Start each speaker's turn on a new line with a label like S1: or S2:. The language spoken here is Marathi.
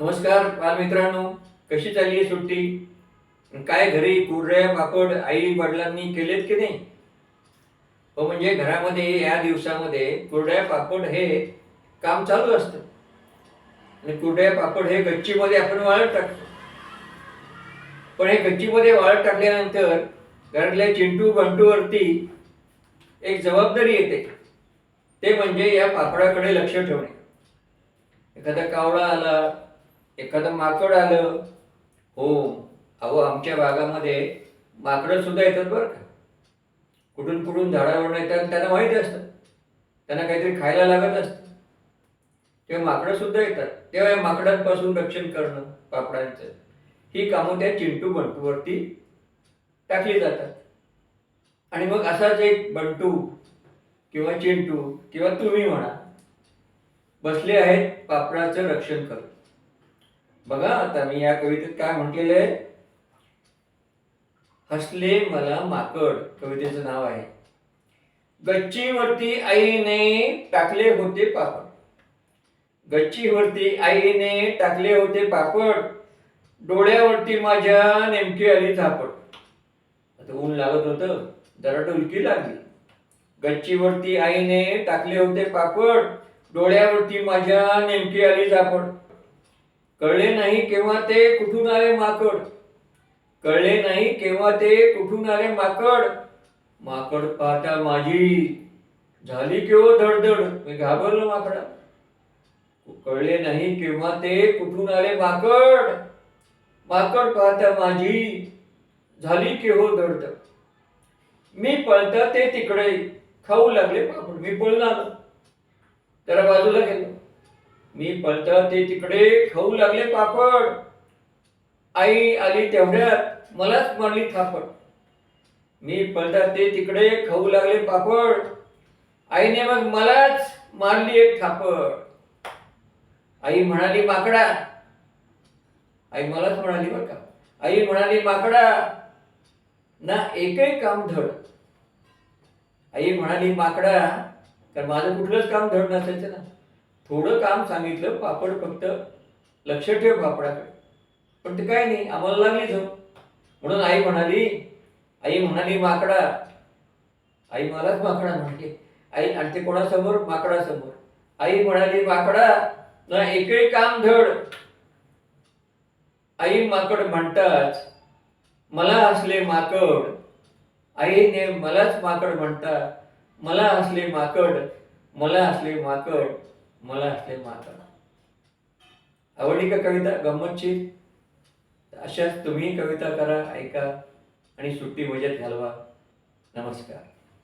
S1: नमस्कार बालमित्रांनो. कशी चालली आहे सुट्टी? काय घरी कुरड्या पापड आई वडिलांनी केलेत की नाही? हो म्हणजे घरामध्ये या दिवसामध्ये कुरड्या पापड हे काम चालू असतं. आणि कुरड्या पापड हे गच्चीमध्ये आपण वाळत टाकतो. पण हे गच्चीमध्ये वाळत टाकल्यानंतर घरातल्या चिंटू बंटूवरती एक जबाबदारी येते. ते म्हणजे या पापडाकडे लक्ष ठेवणे. एखादा कावळा आला एखादं माकड आलं हो अहो आमच्या भागामध्ये माकडं सुद्धा येतात बरं का. कुठून कुठून झाडावरून येतात त्यांना माहीत असतं. त्यांना काहीतरी खायला लागत असतं. तेव्हा माकडं सुद्धा येतात. तेव्हा या माकडांपासून रक्षण करणं पापडांचं ही कामं त्या चिंटू बंटूवरती टाकली जातात. आणि मग असाच एक बंटू किंवा चिंटू किंवा तुम्ही म्हणा बसले आहेत पापडाचं रक्षण करून. बघा आता मी या कवितेत काय म्हटलेलं आहे हसले मला माकड कवितेचं नाव आहे. गच्चीवरती आईने टाकले होते पापड. गच्चीवरती आईने टाकले होते पापड. डोळ्यावरती माझ्या नेमकी आली झापड आता ऊन लागत होतं जरा डुलकी लागली. गच्चीवरती आईने टाकले होते पापड. डोळ्यावरती माझ्या नेमकी आली झापड कळले नाही केव्हा ते कुठून आले माकड? कळले नाही केव्हा ते कुठून आले माकड? माकड पाहता माझी झाली केव्हा धडधड. मी घाबरलो माकडा. कळले नाही केव्हा ते कुठून आले माकड? माकड पाहता माझी झाली केव्हा धडधड. मी पळता ते तिकडे खाऊ लागले पापड मी पळणार. त्याला बाजूला गेलो मी पळता ते तिकडे खाऊ लागले पापड. आई आली तेवढ्यात मलाच मारली थापड. मी पळता ते तिकडे खाऊ लागले पापड. आईने मग मलाच मारली एक थापड. आई म्हणाली माकडा. आई मलाच म्हणाली बरं का. आई म्हणाली माकडा ना एकही काम धड. आई म्हणाली माकडा तर माझं कुठलंच काम धड नसायचं ना. थोडं काम सांगितलं पापड फक्त लक्ष ठेव पापडाकडे पण ते काय नाही आम्हाला लागली झोप. म्हणून आई म्हणाली आई म्हणाली माकडा. आई मलाच माकडा म्हणते आई आणि ते कोणासमोर? माकडासमोर. आई म्हणाली माकडा ना एकही काम धड. आई माकड म्हणताच मला असले माकड. आईने मलाच माकड म्हणता मला असले माकड मला असले माकड. मला असले माकड आवडली का कविता गमतची अशाच तुम्ही कविता करा ऐका आणि सुट्टी मजेत घालवा. नमस्कार.